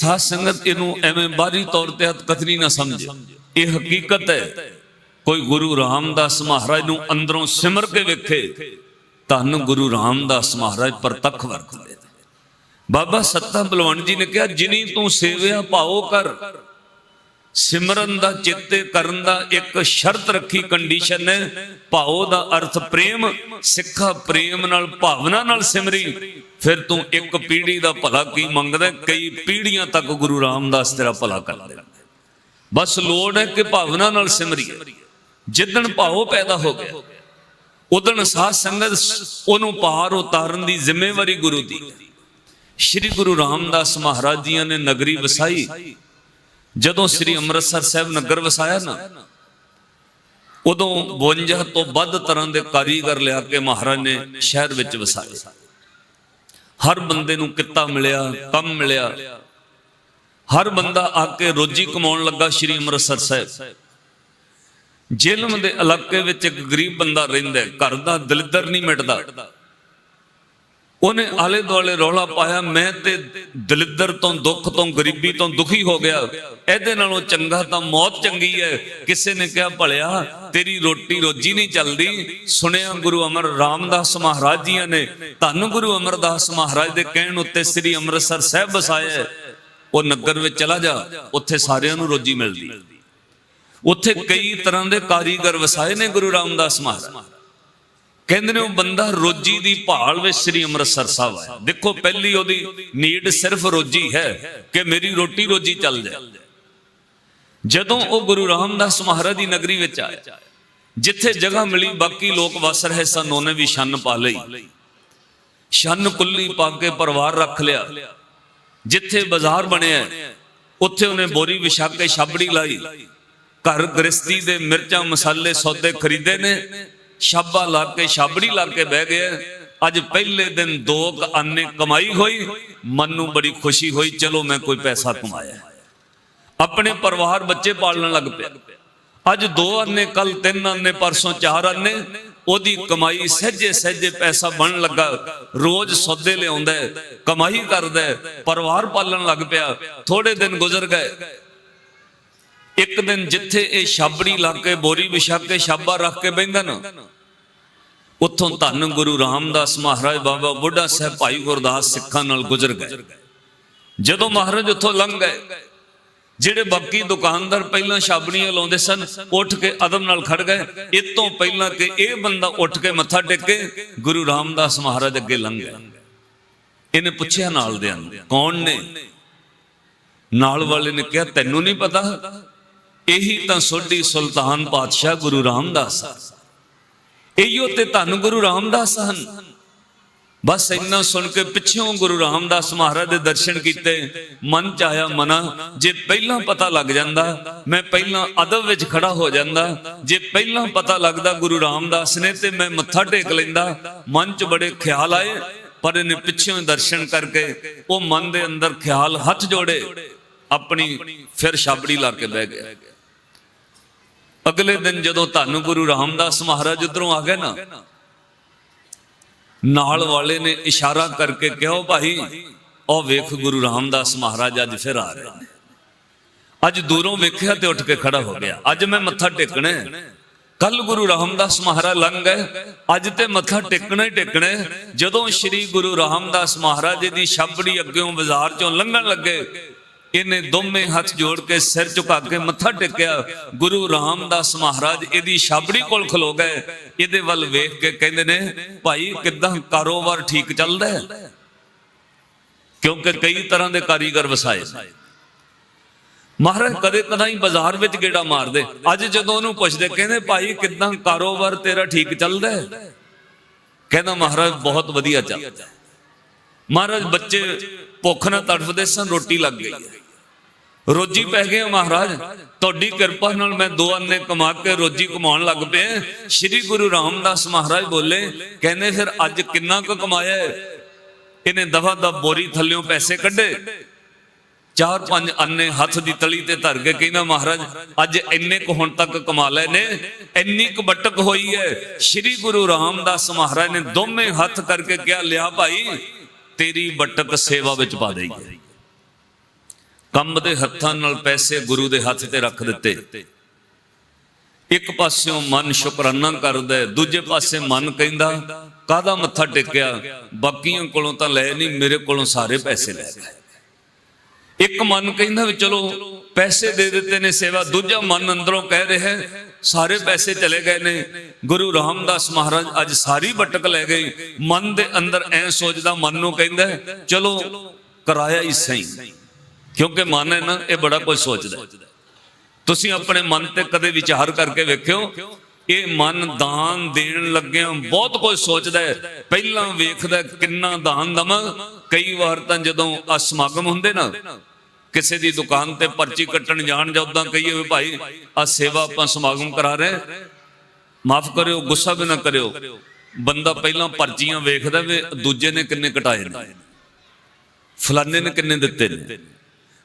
ਸਾਧ ਸੰਗਤ ਇਹਨੂੰ ਐਵੇਂ ਬਾਹਰੀ ਤੌਰ ਤੇ ਹੱਥ ਨਾ ਸਮਝੇ। ਇਹ ਹਕੀਕਤ ਹੈ, ਕੋਈ ਗੁਰੂ ਰਾਮਦਾਸ ਮਹਾਰਾਜ ਨੂੰ ਅੰਦਰੋਂ ਸਿਮਰ ਕੇ ਵੇਖੇ, ਧੰਨ ਗੁਰੂ ਰਾਮਦਾਸ ਮਹਾਰਾਜ ਪ੍ਰਤੱਖ ਵਰਤਦੇ ਬਾਬਾ ਸੱਤਾ ਬਲਵੰਡ ਜੀ ਨੇ ਕਿਹਾ, ਜਿਨੀ ਤੂੰ ਸੇਵਿਆ ਭਾਓ ਕਰ, ਸਿਮਰਨ ਦਾ, ਚਿੱਤੇ ਕਰਨ ਦਾ ਇੱਕ ਸ਼ਰਤ ਰੱਖੀ ਕੰਡੀਸ਼ਨ ਹੈ ਭਾਉ ਦਾ ਅਰਥ ਪ੍ਰੇਮ, ਸਿੱਖਾ ਪ੍ਰੇਮ ਨਾਲ, ਭਾਵਨਾ ਨਾਲ ਸਿਮਰੀ। ਫਿਰ ਤੂੰ ਇੱਕ ਪੀੜ੍ਹੀ ਦਾ ਭਲਾ ਕੀ ਮੰਗਦਾ? ਕਈ ਪੀੜ੍ਹੀਆਂ ਤੱਕ ਗੁਰੂ ਰਾਮਦਾਸ ਤੇਰਾ ਭਲਾ ਕਰ ਬਸ ਲੋੜ ਹੈ ਕਿ ਭਾਵਨਾ ਨਾਲ ਸਿਮਰੀਏ। ਜਿੱਦਣ ਭਾਉ ਪੈਦਾ ਹੋ ਗਿਆ, ਉਦਣ ਸਾਧ ਸੰਗਤ ਉਹਨੂੰ ਪਾਰ ਉਤਾਰਨ ਦੀ ਜ਼ਿੰਮੇਵਾਰੀ ਗੁਰੂ ਦੀ ਸ਼੍ਰੀ ਗੁਰੂ ਰਾਮਦਾਸ ਮਹਾਰਾਜ ਜੀਆਂ ਨੇ ਨਗਰੀ ਵਸਾਈ। ਜਦੋਂ ਸ੍ਰੀ ਅੰਮ੍ਰਿਤਸਰ ਸਾਹਿਬ ਨਗਰ ਵਸਾਇਆ ਨਾ, ਉਦੋਂ 52 ਤੋਂ ਵੱਧ ਤਰ੍ਹਾਂ ਦੇ ਕਾਰੀਗਰ ਲਿਆ ਕੇ ਮਹਾਰਾਜ ਨੇ ਸ਼ਹਿਰ ਵਿੱਚ ਵਸਾਏ। ਹਰ ਬੰਦੇ ਨੂੰ ਕਿੱਤਾ ਮਿਲਿਆ ਕੰਮ ਮਿਲਿਆ। ਹਰ ਬੰਦਾ ਆ ਕੇ ਰੋਜੀ ਕਮਾਉਣ ਲੱਗਾ ਸ੍ਰੀ ਅੰਮ੍ਰਿਤਸਰ ਸਾਹਿਬ। ਜੇਲਮ ਦੇ ਇਲਾਕੇ ਵਿੱਚ ਇੱਕ ਗਰੀਬ ਬੰਦਾ ਰਹਿੰਦਾ ਘਰ ਦਾ ਦਲਿੱਦਰ ਨਹੀਂ ਮਿਟਦਾ। ਉਹਨੇ ਆਲੇ ਦੁਆਲੇ ਰੌਲਾ ਪਾਇਆ, ਮੈਂ ਤੇ ਦਲਿੱਦਰ ਤੋਂ, ਦੁੱਖ ਤੋਂ, ਗਰੀਬੀ ਤੋਂ ਦੁਖੀ ਹੋ ਗਿਆ। ਇਹਦੇ ਨਾਲੋਂ ਚੰਗਾ ਤਾਂ ਮੌਤ ਚੰਗੀ ਹੈ। ਕਿਸੇ ਨੇ ਕਿਹਾ, ਭਲਿਆ, ਤੇਰੀ ਰੋਟੀ ਰੋਜੀ ਨਹੀਂ ਚੱਲਦੀ। ਸੁਣਿਆ ਗੁਰੂ ਅਮਰ ਰਾਮਦਾਸ ਮਹਾਰਾਜ ਜੀਆਂ ਨੇ, ਧੰਨ ਗੁਰੂ ਅਮਰਦਾਸ ਮਹਾਰਾਜ ਦੇ ਕਹਿਣ ਉੱਤੇ ਸ੍ਰੀ ਅੰਮ੍ਰਿਤਸਰ ਸਾਹਿਬ ਵਸਾਇਆ ਉਹ ਨਗਰ ਵਿੱਚ ਚਲਾ ਜਾ, ਉੱਥੇ ਸਾਰਿਆਂ ਨੂੰ ਰੋਜੀ ਮਿਲਦੀ। ਉੱਥੇ ਕਈ ਤਰ੍ਹਾਂ ਦੇ ਕਾਰੀਗਰ ਵਸਾਏ ਨੇ ਗੁਰੂ ਰਾਮਦਾਸ ਮਹਾਰਾਜ। ਕਹਿੰਦੇ ਨੇ ਉਹ ਬੰਦਾ ਰੋਜੀ ਦੀ ਭਾਲ ਵਿੱਚ ਸ੍ਰੀ ਅੰਮ੍ਰਿਤਸਰ ਸਾਹਿਬ ਆਇਆ। ਦੇਖੋ, ਪਹਿਲੀ ਉਹਦੀ ਨੀਡ ਸਿਰਫ ਰੋਜੀ ਹੈ ਕਿ ਮੇਰੀ ਰੋਟੀ ਰੋਜੀ ਚੱਲ ਜਾਏ। ਜਦੋਂ ਉਹ ਗੁਰੂ ਰਾਮਦਾਸ ਮਹਾਰਾਜ ਦੀ ਨਗਰੀ ਵਿੱਚ ਆਇਆ, ਜਿੱਥੇ ਜਗ੍ਹਾ ਮਿਲੀ, ਬਾਕੀ ਲੋਕ ਵਸ ਰਹੇ ਸਨ, ਉਹਨੇ ਵੀ ਛੰਨ ਪਾ ਲਈ। ਛੰਨ ਕੁੱਲੀ ਪਾ ਕੇ ਪਰਿਵਾਰ ਰੱਖ ਲਿਆ। ਜਿੱਥੇ ਬਾਜ਼ਾਰ ਬਣਿਆ, ਉੱਥੇ ਉਹਨੇ ਬੋਰੀ ਵਿਛਾ ਕੇ ਛਾਬੜੀ ਲਾਈ। ਘਰ ਗ੍ਰਸਤੀ ਦੇ ਮਿਰਚਾਂ, ਮਸਾਲੇ, ਸੌਦੇ ਖਰੀਦੇ ਨੇ। ਛਾਬਾ ਲਾ ਕੇ ਛਾਬੜੀ ਲਾ ਕੇ ਬਹਿ ਗਿਆ ਅੱਜ ਪਹਿਲੇ ਦਿਨ ਦੋ ਕੁ ਕਮਾਈ ਹੋਈ, ਮਨ ਨੂੰ ਬੜੀ ਖੁਸ਼ੀ ਹੋਈ, ਚਲੋ ਮੈਂ ਕੋਈ ਪੈਸਾ ਕਮਾਇਆ। ਆਪਣੇ ਪਰਿਵਾਰ ਬੱਚੇ ਪਾਲਣ ਲੱਗ ਪਿਆ। ਅੱਜ ਦੋ ਆਨੇ ਕੱਲ ਤਿੰਨ ਆਨੇ, ਪਰਸੋਂ ਚਾਰ ਆਨੇ, ਉਹਦੀ ਕਮਾਈ ਸਹਿਜੇ ਸਹਿਜੇ ਪੈਸਾ ਬਣਨ ਲੱਗਾ। ਰੋਜ਼ ਸੌਦੇ ਲਿਆਉਂਦਾ, ਕਮਾਈ ਕਰਦਾ, ਪਰਿਵਾਰ ਪਾਲਣ ਲੱਗ ਪਿਆ। ਥੋੜੇ ਦਿਨ ਗੁਜ਼ਰ ਗਏ ਇੱਕ ਦਿਨ ਜਿੱਥੇ ਇਹ ਛਾਬੜੀ ਲਾ ਕੇ, ਬੋਰੀ ਵਿਛਾ ਕੇ, ਛਾਬਾ ਰੱਖ ਕੇ ਬੈੰਦਾ ਨਾ, ਉੱਥੋਂ ਧੰਨ ਗੁਰੂ ਰਾਮਦਾਸ ਮਹਾਰਾਜ ਬਾਬਾ ਬੁੱਢਾ ਸਾਹਿਬ ਭਾਈ ਗੁਰਦਾਸ ਸਿੱਖਾਂ ਨਾਲ ਗੁਜ਼ਰ ਗਏ। ਜਦੋਂ ਮਹਾਰਾਜ ਉੱਥੋਂ ਲੰਘ ਗਏ, ਜਿਹੜੇ ਬਾਕੀ ਦੁਕਾਨਦਾਰ ਪਹਿਲਾਂ ਛਾਬੜੀਆਂ ਲਾਉਂਦੇ ਸਨ, ਉੱਠ ਕੇ ਅਦਮ ਨਾਲ ਖੜ ਗਏ। ਇਹ ਤੋਂ ਪਹਿਲਾਂ ਕਿ ਇਹ ਬੰਦਾ ਉੱਠ ਕੇ ਮੱਥਾ ਟੇਕੇ ਗੁਰੂ ਰਾਮਦਾਸ ਮਹਾਰਾਜ ਅੱਗੇ ਲੰਘ ਗਿਆ। ਇਹਨੇ ਪੁੱਛਿਆ ਨਾਲ ਦੇ ਨੂੰ ਕੌਣ ਨੇ? ਨਾਲ ਵਾਲੇ ਨੇ ਕਿਹਾ, ਤੈਨੂੰ ਨਹੀਂ ਪਤਾ? ਇਹੀ ਤਾਂ ਸੋਢੀ ਸੁਲਤਾਨ ਪਾਤਸ਼ਾਹ ਗੁਰੂ ਰਾਮਦਾਸ ਆ। ਇਹੋ ਤੇ ਧੰਨ ਗੁਰੂ ਰਾਮਦਾਸ ਹਨ। ਬਸ ਇੰਨਾ ਸੁਣ ਕੇ ਪਿੱਛੋਂ ਗੁਰੂ ਰਾਮਦਾਸ ਮਹਾਰਾਜ ਦੇ ਦਰਸ਼ਨ ਕੀਤੇ, ਮਨ ਚ ਆਇਆ ਮਨਾ, ਜੇ ਪਹਿਲਾਂ ਪਤਾ ਲੱਗ ਜਾਂਦਾ, ਮੈਂ ਪਹਿਲਾਂ ਅਦਬ ਵਿੱਚ ਖੜਾ ਹੋ ਜਾਂਦਾ, ਜੇ ਪਹਿਲਾਂ ਪਤਾ ਲੱਗਦਾ ਗੁਰੂ ਰਾਮਦਾਸ ਨੇ ਤੇ ਮੈਂ ਮੱਥਾ ਟੇਕ ਲੈਂਦਾ, ਮਨ ਚ ਬੜੇ ਖਿਆਲ ਆਏ, ਪਰ ਇਹਨੇ ਪਿੱਛੋਂ ਦਰਸ਼ਨ ਕਰਕੇ ਉਹ ਮਨ ਦੇ ਅੰਦਰ ਖਿਆਲ ਹੱਥ ਜੋੜੇ, ਆਪਣੀ ਫਿਰ ਛਾਬੜੀ ਲਾ ਕੇ ਬਹਿ ਗਿਆ। ਅਗਲੇ ਦਿਨ ਜਦੋਂ ਧੰਨ ਗੁਰੂ ਰਾਮਦਾਸ ਮਹਾਰਾਜ ਉਧਰੋਂ ਆ ਗਏ ਨਾ, ਨਾਲ ਵਾਲੇ ਨੇ ਇਸ਼ਾਰਾ ਕਰਕੇ ਕਿਹਾ ਭਾਈ, ਉਹ ਵੇਖ ਗੁਰੂ ਰਾਮਦਾਸ ਮਹਾਰਾਜ ਅੱਜ ਫਿਰ ਆ ਰਹੇ ਨੇ। ਅੱਜ ਦੂਰੋਂ ਵੇਖਿਆ ਤੇ ਉੱਠ ਕੇ ਖੜਾ ਹੋ ਗਿਆ। ਅੱਜ ਮੈਂ ਮੱਥਾ ਟੇਕਣਾ ਕੱਲ ਗੁਰੂ ਰਾਮਦਾਸ ਮਹਾਰਾਜ ਲੰਘ ਗਏ। ਅੱਜ ਤੇ ਮੱਥਾ ਟੇਕਣਾ ਹੀ ਟੇਕਣਾ ਜਦੋਂ ਸ੍ਰੀ ਗੁਰੂ ਰਾਮਦਾਸ ਮਹਾਰਾਜ ਦੀ ਛਾਬੜੀ ਅੱਗੇੋਂ ਬਾਜ਼ਾਰ ਚੋਂ ਲੰਘਣ ਲੱਗੇ ਇਹਨੇ ਦੋਵੇਂ ਹੱਥ ਜੋੜ ਕੇ ਸਿਰ ਝੁਕਾ ਕੇ ਮੱਥਾ ਟੇਕਿਆ। ਗੁਰੂ ਰਾਮਦਾਸ ਮਹਾਰਾਜ ਇਹਦੀ ਛਾਬੜੀ ਕੋਲ ਖਲੋ ਗਏ। ਇਹਦੇ ਵੱਲ ਵੇਖ ਕੇ ਕਹਿੰਦੇ ਨੇ, ਭਾਈ, ਕਿਦਾਂ ਕਾਰੋਬਾਰ ਠੀਕ ਚੱਲਦਾ ਹੈ? ਕਿਉਂਕਿ ਕਈ ਤਰ੍ਹਾਂ ਦੇ ਕਾਰੀਗਰ ਵਸਾਏ। ਮਹਾਰਾਜ ਕਦੇ ਕਦਾਈ ਬਾਜ਼ਾਰ ਵਿੱਚ ਗੇੜਾ ਮਾਰਦੇ। ਅੱਜ ਜਦੋਂ ਉਹਨੂੰ ਪੁੱਛਦੇ, ਕਹਿੰਦੇ, ਭਾਈ, ਕਿਦਾਂ ਕਾਰੋਬਾਰ ਤੇਰਾ ਠੀਕ ਚੱਲਦਾ ਹੈ? ਕਹਿੰਦਾ, ਮਹਾਰਾਜ, ਬਹੁਤ ਵਧੀਆ ਚੱਲਦਾ ਮਹਾਰਾਜ ਬੱਚੇ ਭੁੱਖ ਨਾਲ ਤੜਫਦੇ ਸਨ, ਰੋਟੀ ਲੱਗ ਗਈ ਰੋਜੀ ਪੈ ਗਏ ਮਹਾਰਾਜ, ਤੁਹਾਡੀ ਕਿਰਪਾ ਨਾਲ ਮੈਂ ਦੋ ਅੰਨੇ ਕਮਾ ਕੇ ਰੋਜੀ ਕਮਾਉਣ ਲੱਗ ਪਿਆ। ਸ੍ਰੀ ਗੁਰੂ ਰਾਮਦਾਸ ਮਹਾਰਾਜ ਬੋਲੇ, ਕਹਿੰਦੇ ਫਿਰ ਅੱਜ ਕਿੰਨਾ ਕੁ ਕਮਾਇਆ ਇਹਨੇ ਦਫਾ ਦਾ ਬੋਰੀ ਥੱਲਿਓਂ ਪੈਸੇ ਕੱਢੇ। ਚਾਰ ਪੰਜ ਅੰਨੇ ਹੱਥ ਦੀ ਤਲੀ ਤੇ ਧਰ ਕੇ ਕਹਿੰਦਾ, ਮਹਾਰਾਜ, ਅੱਜ ਇੰਨੇ ਕੁ ਹੁਣ ਤੱਕ ਕਮਾ ਲਏ ਨੇ, ਇੰਨੀ ਕੁ ਬਟਕ ਹੋਈ ਹੈ। ਸ੍ਰੀ ਗੁਰੂ ਰਾਮਦਾਸ ਮਹਾਰਾਜ ਨੇ ਦੋਵੇਂ ਹੱਥ ਕਰਕੇ ਕਿਹਾ, ਲਿਆ ਭਾਈ, ਤੇਰੀ ਬਟਕ ਸੇਵਾ ਵਿੱਚ ਪਾ ਦੇਈ ਕੰਮ ਦੇ ਹੱਥਾਂ ਨਾਲ ਪੈਸੇ ਗੁਰੂ ਦੇ ਹੱਥ ਤੇ ਰੱਖ ਦਿੱਤੇ। ਇੱਕ ਪਾਸਿਓਂ ਮਨ ਸ਼ੁਕਰਾਨਾ ਕਰਦਾ ਦੂਜੇ ਪਾਸੇ ਮਨ ਕਹਿੰਦਾ, ਕਾਹਦਾ ਮੱਥਾ ਟੇਕਿਆ? ਬਾਕੀਆਂ ਕੋਲੋਂ ਤਾਂ ਲੈ ਨਹੀਂ, ਮੇਰੇ ਕੋਲੋਂ ਸਾਰੇ ਪੈਸੇ ਲੈ ਗਏ। ਇੱਕ ਮਨ ਕਹਿੰਦਾ ਵੀ ਚਲੋ, ਪੈਸੇ ਦੇ ਦਿੱਤੇ ਨੇ ਸੇਵਾ, ਦੂਜਾ ਮਨ ਅੰਦਰੋਂ ਕਹਿ ਰਿਹਾ ਸਾਰੇ ਪੈਸੇ ਚਲੇ ਗਏ ਨੇ। ਗੁਰੂ ਰਾਮਦਾਸ ਮਹਾਰਾਜ ਅੱਜ ਸਾਰੀ ਬਟਕ ਲੈ ਗਏ। ਮਨ ਦੇ ਅੰਦਰ ਐ ਸੋਚਦਾ, ਮਨ ਨੂੰ ਕਹਿੰਦਾ, ਚਲੋ, ਕਰਾਇਆ ਹੀ ਸਹੀ। ਕਿਉਂਕਿ ਮਨ ਹੈ ਨਾ ਇਹ ਬੜਾ ਕੁਝ ਸੋਚਦਾ ਹੈ। ਤੁਸੀਂ ਆਪਣੇ ਮਨ ਤੇ ਕਦੇ ਵਿਚਾਰ ਕਰਕੇ ਵੇਖਿਓ, ਇਹ ਮਨ ਦਾਨ ਦੇਣ ਲੱਗਿਆਂ ਬਹੁਤ ਕੁਝ ਸੋਚਦਾ ਹੈ। ਪਹਿਲਾਂ ਵੇਖਦਾ ਕਿੰਨਾ ਦਾਨ ਦਵਾਂ। ਕਈ ਵਾਰ ਤਾਂ ਜਦੋਂ ਆ ਸਮਾਗਮ ਹੁੰਦੇ ਨਾ, ਕਿਸੇ ਦੀ ਦੁਕਾਨ ਤੇ ਪਰਚੀ ਕੱਟਣ ਜਾਣ ਜਾਂ ਉਦਾਂ ਕਹੀਏ ਵੀ ਭਾਈ, ਆ ਸੇਵਾ ਆਪਾਂ ਸਮਾਗਮ ਕਰਾ ਰਹੇ ਮਾਫ ਕਰਿਓ, ਗੁੱਸਾ ਵੀ ਨਾ ਕਰਿਓ। ਬੰਦਾ ਪਹਿਲਾਂ ਪਰਚੀਆਂ ਵੇਖਦਾ ਵੀ ਦੂਜੇ ਨੇ ਕਿੰਨੇ ਕਟਾਏ ਨੇ। ਫਲਾਣੇ ਨੇ ਕਿੰਨੇ ਦਿੱਤੇ ਨੇ।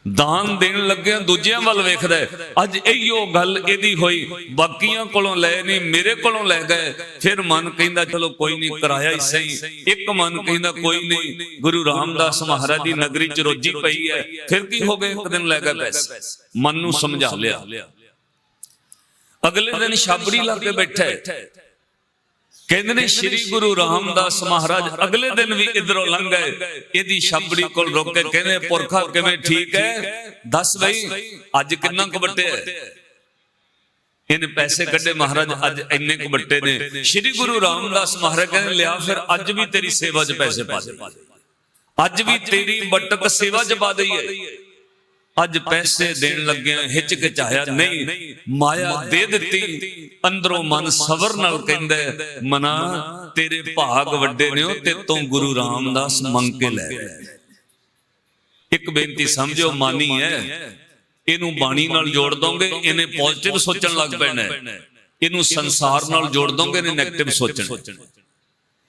ਦਾਨ ਦੇਣ ਲੱਗਿਆ ਦੂਜਿਆਂ ਵੱਲ ਵੇਖਦਾ ਅੱਜ ਇਹੀਓ ਗੱਲ ਇਹਦੀ ਹੋਈ। ਬਾਕੀਆਂ ਕੋਲੋਂ ਲੈ ਨਹੀਂ, ਮੇਰੇ ਕੋਲੋਂ ਲੈ ਗਏ। ਫਿਰ ਮਨ ਕਹਿੰਦਾ, ਚਲੋ ਕੋਈ ਨਹੀਂ, ਕਰਾਇਆ ਹੀ ਸਹੀ। ਇੱਕ ਮਨ ਕਹਿੰਦਾ, ਕੋਈ ਨਹੀਂ, ਗੁਰੂ ਰਾਮਦਾਸ ਮਹਾਰਾਜ ਦੀ ਨਗਰੀ ਚ ਰੋਜੀ ਪਈ ਹੈ। ਫਿਰ ਕੀ ਹੋ ਗਿਆ ਇੱਕ ਦਿਨ ਲੈ ਗਏ ਪੈਸੇ ਮਨ ਨੂੰ ਸਮਝਾ ਲਿਆ। ਅਗਲੇ ਦਿਨ ਛਾਬੜੀ ਲਾ ਕੇ ਬੈਠਾ ਕਹਿੰਦੇ ਨੇ ਸ੍ਰੀ ਗੁਰੂ ਰਾਮਦਾਸ ਮਹਾਰਾਜ ਅਗਲੇ ਦਿਨ ਵੀ ਇਧਰੋਂ ਲੰਘ ਗਏ। ਇਹਦੀ ਛਾਬੜੀ ਕੋਲ ਰੁਕ ਕੇ ਕਹਿੰਦੇ ਪੁਰਖਾ ਕਿਵੇਂ ਠੀਕ ਹੈ? ਦੱਸ ਬਈ ਅੱਜ ਕਿੰਨਾ ਕੁ ਵੱਟਿਆ ਇਹਨੇ ਪੈਸੇ ਕੱਢੇ ਮਹਾਰਾਜ ਅੱਜ ਇੰਨੇ ਕੁ ਵੱਟੇ ਨੇ। ਸ੍ਰੀ ਗੁਰੂ ਰਾਮਦਾਸ ਮਹਾਰਾਜ ਕਹਿੰਦੇ ਲਿਆ ਫਿਰ ਅੱਜ ਵੀ ਤੇਰੀ ਸੇਵਾ 'ਚ ਪੈਸੇ ਪਾ ਦੇ। ਅੱਜ ਵੀ ਤੇਰੀ ਬਟਕ ਸੇਵਾ 'ਚ ਪਾ ਦਈਏ। ਅੱਜ ਪੈਸੇ ਦੇਣ ਲੱਗਿਆ ਹਿਚਕਿਚਾਇਆ ਨਹੀਂ, ਮਾਇਆ ਦੇ ਦਿੱਤੀ। ਅੰਦਰੋਂ ਮਨ ਸਬਰ ਨਾਲ ਕਹਿੰਦਾ ਮਨਾ, ਤੇਰੇ ਭਾਗ ਵੱਡੇ ਨੇ ਤੇ ਤੋਂ ਗੁਰੂ ਰਾਮਦਾਸ ਮੰਗ ਕੇ ਲੈ ਇੱਕ ਬੇਨਤੀ ਸਮਝੋ ਮਾਨੀ ਹੈ, ਇਹਨੂੰ ਬਾਣੀ ਨਾਲ ਜੋੜ ਦੋਗੇ, ਇਹਨੇ ਪੋਜ਼ਿਟਿਵ ਸੋਚਣ ਲੱਗ ਪੈਣਾ ਇਹਨੂੰ ਸੰਸਾਰ ਨਾਲ ਜੋੜ ਦੋਗੇ, ਇਹਨੇ 네ਗੇਟਿਵ ਸੋਚਣ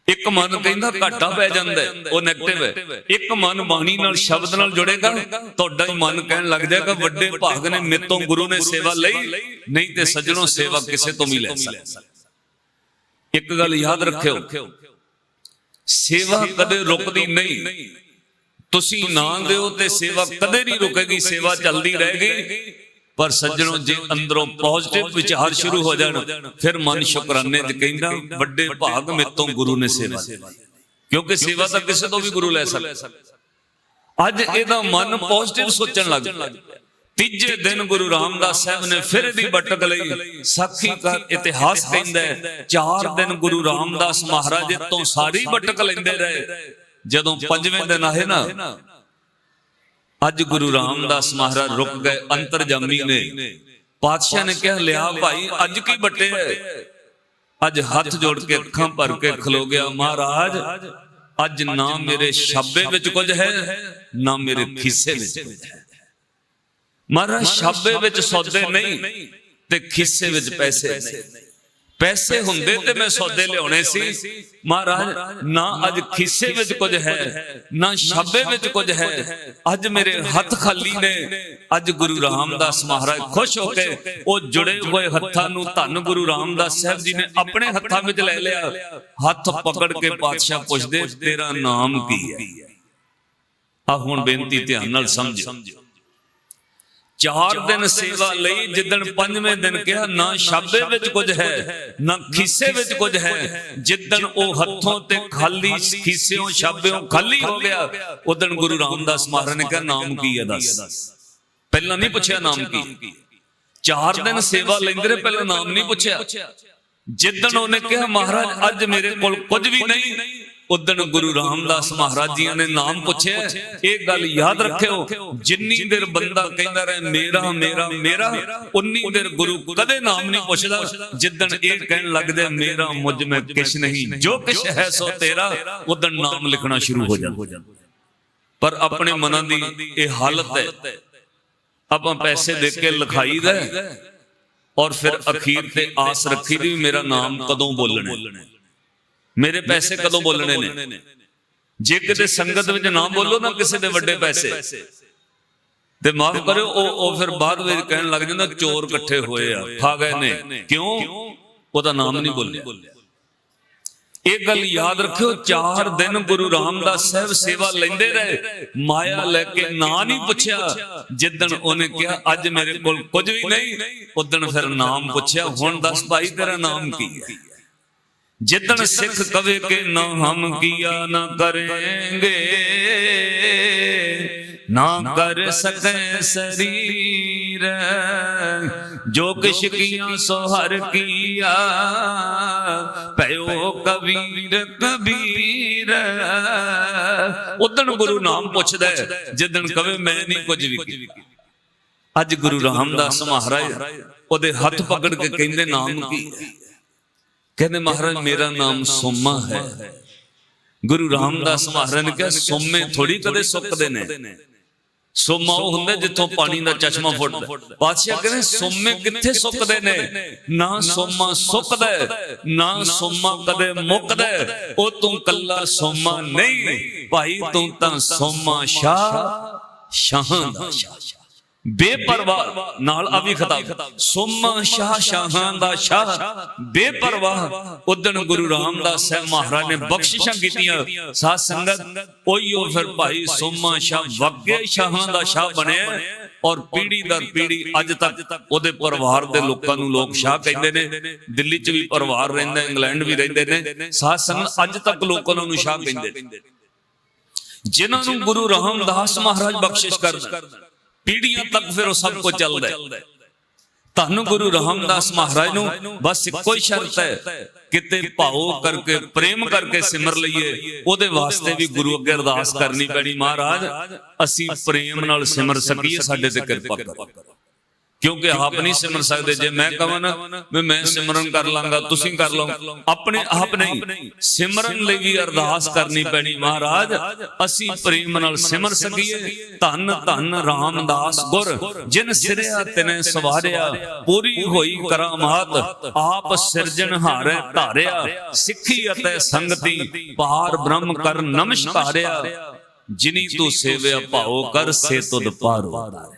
ਇੱਕ ਮਨ ਕਹਿੰਦਾ ਘਾਟਾ ਪੈ ਜਾਂਦਾ ਉਹ 네ਗੇਟਿਵ ਹੈ। ਇੱਕ ਮਨ ਬਾਣੀ ਨਾਲ, ਸ਼ਬਦ ਨਾਲ ਜੁੜੇਗਾ, ਤੁਹਾਡਾ ਹੀ ਮਨ ਕਹਿਣ ਲੱਗ ਜਾਏਗਾ, ਵੱਡੇ ਭਾਗ ਨੇ ਮੇਤੋਂ ਗੁਰੂ ਨੇ ਸੇਵਾ ਲਈ, ਨਹੀਂ ਤੇ ਸੱਜਣੋਂ ਸੇਵਾ ਕਿਸੇ ਤੋਂ ਵੀ ਲੈ ਸਕਦਾ। ਇੱਕ ਗੱਲ ਯਾਦ ਰੱਖਿਓ, ਸੇਵਾ ਕਦੇ ਰੁਕਦੀ ਨਹੀਂ। ਤੁਸੀਂ ਨਾ ਦਿਓ ਤੇ ਸੇਵਾ ਕਦੇ ਨਹੀਂ ਰੁਕੇਗੀ, ਸੇਵਾ ਚੱਲਦੀ ਰਹੇਗੀ। ਪਰ ਸੱਜਣੋ, ਜੇ ਅੰਦਰੋਂ ਪੋਜ਼ਿਟਿਵ ਵਿਚਾਰ ਸ਼ੁਰੂ ਹੋ ਜਾਣ, ਫਿਰ ਮਨ ਸ਼ੁਕਰਾਨੇ ਚ ਕਹਿੰਦਾ, ਵੱਡੇ ਭਾਗ ਮੇਤੋਂ ਗੁਰੂ ਨੇ ਸੇਵਾ ਕਿਉਂਕਿ ਸੇਵਾ ਤਾਂ ਕਿਸੇ ਤੋਂ ਵੀ ਗੁਰੂ ਲੈ ਸਕਦਾ। ਅੱਜ ਇਹਦਾ ਮਨ ਪੋਜ਼ਿਟਿਵ ਸੋਚਣ ਲੱਗ ਪਿਆ। ਤੀਜੇ ਦਿਨ ਗੁਰੂ ਰਾਮਦਾਸ ਸਾਹਿਬ ਨੇ ਫਿਰ ਇਹਦੀ ਬਟਕ ਲਈ ਸਾਖੀ ਦਾ ਇਤਿਹਾਸ ਕਹਿੰਦਾ ਚਾਰ ਦਿਨ ਗੁਰੂ ਰਾਮਦਾਸ ਮਹਾਰਾਜ ਤੋਂ ਸਾਰੀ ਬਟਕ ਲੈਂਦੇ ਰਹੇ। ਜਦੋਂ ਪੰਜਵੇਂ ਦਿਨ ਆਏ ਨਾ ਅੱਜ ਗੁਰੂ ਰਾਮਦਾਸ ਮਹਾਰਾਜ ਰੁਕ ਗਏ ਅੰਤਰਜਾਮੀ ਨੇ। ਪਾਤਸ਼ਾਹ ਨੇ ਕਿਹਾ, ਲਿਆ ਭਾਈ, ਅੱਜ ਕੀ ਬੱਟੇ ਅੱਜ ਹੱਥ ਜੋੜ ਕੇ ਅੱਖਾਂ ਭਰ ਕੇ ਖਲੋ ਗਿਆ, ਮਹਾਰਾਜ, ਅੱਜ ਨਾ ਮੇਰੇ ਛਾਬੇ ਵਿੱਚ ਕੁਝ ਹੈ, ਨਾ ਮੇਰੇ ਖਿੱਸੇ ਵਿੱਚ ਕੁਝ ਹੈ। ਮਹਾਰਾਜ ਛਾਬੇ ਵਿੱਚ ਸੌਦੇ ਨਹੀਂ ਤੇ ਖਿੱਸੇ ਵਿੱਚ ਪੈਸੇ ਨਹੀਂ। ਪੈਸੇ ਹੁੰਦੇ ਤੇ ਮੈਂ ਸੌਦੇ ਲਿਆਉਣੇ ਸੀ। ਮਹਾਰਾਜ ਨਾ ਅੱਜ ਖਿੱਸੇ ਵਿੱਚ ਕੁਝ ਹੈ ਨਾ ਛਾਬੇ ਵਿੱਚ ਕੁਝ ਹੈ। ਅੱਜ ਮੇਰੇ ਹੱਥ ਖਾਲੀ ਨੇ। ਅੱਜ ਗੁਰੂ ਰਾਮਦਾਸ ਮਹਾਰਾਜ ਖੁਸ਼ ਹੋ ਕੇ ਉਹ ਜੁੜੇ ਹੋਏ ਹੱਥਾਂ ਨੂੰ ਧੰਨ ਗੁਰੂ ਰਾਮਦਾਸ ਸਾਹਿਬ ਜੀ ਨੇ ਆਪਣੇ ਹੱਥਾਂ ਵਿੱਚ ਲੈ ਲਿਆ। ਹੱਥ ਪਕੜ ਕੇ ਪਾਤਸ਼ਾਹ ਪੁੱਛਦੇ ਤੇਰਾ ਨਾਮ ਕੀ ਹੈ? ਆ ਹੁਣ ਬੇਨਤੀ ਧਿਆਨ ਨਾਲ ਸਮਝੋ ਚਾਰ ਦਿਨ ਸੇਵਾ ਲਈ ਜਿੱਦਣ ਪੰਜਵੇਂ ਦਿਨ ਕਿਹਾ ਨਾ ਸ਼ਾਬੇ ਵਿੱਚ ਕੁਝ ਹੈ ਨਾ ਖੀਸੇ ਵਿੱਚ ਕੁਝ ਹੈ ਜਿੱਦਣ ਉਹ ਹੱਥੋਂ ਤੇ ਖਾਲੀ ਖੀਸਿਓਂ ਸ਼ਾਬਿਓਂ ਖਾਲੀ ਹੋ ਗਿਆ ਉਦਣ ਗੁਰੂ ਰਾਮਦਾਸ ਮਹਾਰਾਜ ਨੇ ਕਿਹਾ ਨਾਮ ਕੀ ਹੈ ਦੱਸ। ਪਹਿਲਾਂ ਨਹੀਂ ਪੁੱਛਿਆ ਨਾਮ ਕੀ। ਚਾਰ ਦਿਨ ਸੇਵਾ ਲੈਂਦੇ ਰਹੇ ਪਹਿਲਾਂ ਨਾਮ ਨਹੀਂ ਪੁੱਛਿਆ। ਜਿੱਦਣ ਉਹਨੇ ਕਿਹਾ ਮਹਾਰਾਜ ਅੱਜ ਮੇਰੇ ਕੋਲ ਕੁਝ ਵੀ ਨਹੀਂ ਉਦਣ ਗੁਰੂ ਰਾਮਦਾਸ ਮਹਾਰਾਜ ਜੀਆਂ ਨੇ ਨਾਮ ਪੁੱਛਿਆ, ਇਹ ਗੱਲ ਯਾਦ ਰੱਖਿਓ, ਜਿੰਨੀ ਦੇਰ ਬੰਦਾ ਕਹਿੰਦਾ ਰਹੇ, ਮੇਰਾ ਮੇਰਾ ਮੇਰਾ, ਉਨੀ ਦੇਰ ਗੁਰੂ ਕਦੇ ਨਾਮ ਨਹੀਂ ਪੁੱਛਦਾ, ਜਿੱਦਣ ਇਹ ਕਹਿਣ ਲੱਗਦਾ ਮੇਰਾ ਮੁਝ ਮੈਂ ਕਿਛ ਨਹੀਂ, ਜੋ ਕਿਛ ਹੈ ਸੋ ਤੇਰਾ ਉਦਣ ਨਾਮ ਲਿਖਣਾ ਸ਼ੁਰੂ ਹੋ ਜਾਂਦਾ ਪਰ ਆਪਣੇ ਮਨਾਂ ਦੀ ਇਹ ਹਾਲਤ ਹੈ, ਆਪਾਂ ਪੈਸੇ ਦੇ ਕੇ ਲਿਖਾਈ ਦਾ ਔਰ ਫਿਰ ਅਖੀਰ ਤੇ ਆਸ ਰੱਖੀ ਦੀ ਵੀ ਮੇਰਾ ਨਾਮ ਕਦੋਂ ਬੋਲਣਾ ਹੈ। ਮੇਰੇ ਪੈਸੇ ਕਦੋਂ ਬੋਲਣੇ ਨੇ? ਜੇ ਕਿਤੇ ਸੰਗਤ ਵਿੱਚ ਨਾ ਬੋਲੋ ਨਾ ਕਿਸੇ ਦੇ ਵੱਡੇ ਪੈਸੇ। ਤੇ ਮਾਫ ਕਰਿਓ ਉਹ ਉਹ ਫਿਰ ਬਾਅਦ ਵਿੱਚ ਕਹਿਣ ਲੱਗ ਜਾਂਦਾ ਚੋਰ ਇਕੱਠੇ ਹੋਏ ਆ ਖਾ ਗਏ ਨੇ। ਕਿਉਂ? ਉਹਦਾ ਨਾਮ ਨਹੀਂ ਬੋਲਿਆ। ਇਹ ਗੱਲ ਯਾਦ ਰੱਖਿਓ ਚਾਰ ਦਿਨ ਗੁਰੂ ਰਾਮਦਾਸ ਸਾਹਿਬ ਸੇਵਾ ਲੈਂਦੇ ਰਹੇ। ਮਾਇਆ ਲੈ ਕੇ ਨਾਂ ਨਹੀਂ ਪੁੱਛਿਆ। ਜਿੱਦਣ ਉਹਨੇ ਕਿਹਾ ਅੱਜ ਮੇਰੇ ਕੋਲ ਕੁਝ ਵੀ ਨਹੀਂ ਉਦਣ ਫਿਰ ਨਾਮ ਪੁੱਛਿਆ ਹੁਣ ਦੱਸ ਭਾਈ ਤੇਰਾ ਨਾਮ ਕੀ ਹੈ? ਜਿੱਦਣ ਸਿੱਖ ਕਵੇ ਕਿ ਨਾ ਹਮ ਕੀਆ ਨਾ ਕਰਾਂਗੇ ਨਾ ਕਰ ਸਕੈ ਸਰੀਰ। ਜੋ ਕਿਛ ਕੀਆ ਸੋ ਹਰ ਕੀਆ। ਭਇਓ ਕਬੀਰ ਕਬੀਰ ਉਦਣ ਗੁਰੂ ਨਾਮ ਪੁੱਛਦਾ ਜਿੱਦਣ ਕਵੇ ਮੈਂ ਨਹੀਂ ਕੁਝ ਵੀ ਕੀਤਾ। ਅੱਜ ਗੁਰੂ ਰਾਮਦਾਸ ਮਹਾਰਾਜ ਉਹਦੇ ਹੱਥ ਪਕੜ ਕੇ ਕਹਿੰਦੇ ਨਾਮ ਕੀ ਹੈ? ਕਹਿੰਦੇ ਮਹਾਰਾਜ ਮੇਰਾ ਨਾਮ ਸੋਮਾ ਹੈ। ਗੁਰੂ ਰਾਮਦਾਸ ਮਹਾਰਾਜ ਨੇ ਕਿਹਾ ਸੋਮੇ ਥੋੜੀ ਕਦੇ ਸੁੱਕਦੇ ਨੇ। ਸੋਮਾ ਉਹ ਹੁੰਦਾ ਜਿੱਥੋਂ ਪਾਣੀ ਦਾ ਚਸ਼ਮਾ ਫੁੱਟਦਾ। ਬਾਦਸ਼ਾਹ ਕਹਿੰਦੇ ਸੋਮੇ ਕਿੱਥੇ ਸੁੱਕਦੇ ਨੇ? ਨਾ? ਸੋਮਾ ਸੁੱਕਦਾ ਨਾ ਸੋਮਾ ਕਦੇ ਮੁੱਕਦਾ। ਉਹ ਤੂੰ ਕੱਲਾ ਸੋਮਾ ਨਹੀਂ। ਭਾਈ ਤੂੰ ਤਾਂ ਸੋਮਾ ਸ਼ਾਹ ਸ਼ਾਹਾਂ ਦਾ ਸ਼ਾਹ। ਬੇਪਰਵਾਹ ਨਾਲ ਆ ਵੀ ਖਿਤਾਬ ਸੋਮਾ ਸ਼ਾਹ ਸ਼ਾਹਾਂ ਦਾ ਸ਼ਾਹ। ਬੇਪਰਵਾਹ। ਉਦਣ ਗੁਰੂ ਰਾਮਦਾਸ ਸਾਹਿਬ ਮਹਾਰਾਜ ਨੇ ਬਖਸ਼ਿਸ਼ਾਂ ਕੀਤੀਆਂ। ਸਾਧ ਸੰਗਤ ਉਹੀਓ ਫਿਰ ਭਾਈ ਸੋਮਾ ਸ਼ਾਹ ਵੱਗੇ ਸ਼ਾਹਾਂ ਦਾ ਸ਼ਾਹ ਬਣਿਆ ਔਰ ਪੀੜੀ ਦਰ ਪੀੜੀ ਅੱਜ ਤੱਕ ਉਹਦੇ ਪਰਿਵਾਰ ਦੇ ਲੋਕਾਂ ਨੂੰ ਲੋਕ ਸ਼ਾਹ ਕਹਿੰਦੇ ਨੇ ਦਿੱਲੀ 'ਚ ਵੀ ਪਰਿਵਾਰ ਰਹਿੰਦਾ ਇੰਗਲੈਂਡ ਵੀ ਰਹਿੰਦੇ ਨੇ। ਸਾਧ ਸੰਗਤ ਅੱਜ ਤੱਕ ਲੋਕ ਉਹਨਾਂ ਨੂੰ ਸ਼ਾਹ ਕਹਿੰਦੇ ਨੇ। ਜਿਨ੍ਹਾਂ ਨੂੰ ਗੁਰੂ ਰਾਮਦਾਸ ਮਹਾਰਾਜ ਬਖਸ਼ਿਸ਼ ਕਰਦਾ ਪੀੜ੍ਹੀਆਂ ਤੱਕ ਫਿਰ ਉਹ ਸਭ ਕੁਝ ਚੱਲਦਾ ਹੈ। ਤੁਹਾਨੂੰ ਗੁਰੂ ਰਾਮਦਾਸ ਮਹਾਰਾਜ ਨੂੰ ਬਸ ਇੱਕੋ ਹੀ ਸ਼ਰਤ ਹੈ ਕਿਤੇ ਭਾਉ ਕਰਕੇ ਪ੍ਰੇਮ ਕਰਕੇ ਸਿਮਰ ਲਈਏ ਉਹਦੇ ਵਾਸਤੇ ਵੀ ਗੁਰੂ ਅੱਗੇ ਅਰਦਾਸ ਕਰਨੀ ਪੈਣੀ ਮਹਾਰਾਜ। ਅਸੀਂ ਪ੍ਰੇਮ ਨਾਲ ਸਿਮਰ ਸਕੀਏ ਸਾਡੇ ਤੇ ਕਿਰਪਾ ਕਰੋ। ਕਿਉਂਕਿ ਆਪ ਨਹੀਂ ਸਿਮਰ ਸਕਦੇ ਜੇ ਮੈਂ ਕਹਾਂ ਨਾ ਵੀ ਮੈਂ ਸਿਮਰਨ ਕਰ ਲਾਂਗਾ ਤੁਸੀਂ ਕਰ ਲਓ। ਆਪਣੇ ਆਪ ਨਹੀਂ। ਸਿਮਰਨ ਲਈ ਵੀ ਅਰਦਾਸ ਕਰਨੀ ਪੈਣੀ ਮਹਾਰਾਜ। ਅਸੀਂ ਪ੍ਰੇਮ ਨਾਲ ਸਿਮਰ ਸਕੀਏ। ਧੰਨ ਧੰਨ ਰਾਮਦਾਸ ਗੁਰ ਜਿਨ ਸਿਰਿਆ ਤਿਨੇ ਸਵਾਰਿਆ ਪੂਰੀ ਹੋਈ ਕਰਾਮਾਤ। ਆਪ ਸਿਰਜਣਹਾਰ ਧਾਰਿਆ। ਸਿੱਖੀ ਅਤੇ ਸੰਗਤੀ। ਪਾਰ ਬ੍ਰਹਮ ਕਰ ਨਮਸਕਾਰਿਆ। ਜਿਨੀ ਤੂੰ ਸੇਵਿਆ ਭਾਉ ਕਰ ਸੇ ਤੁਧ ਪਾਰੋ।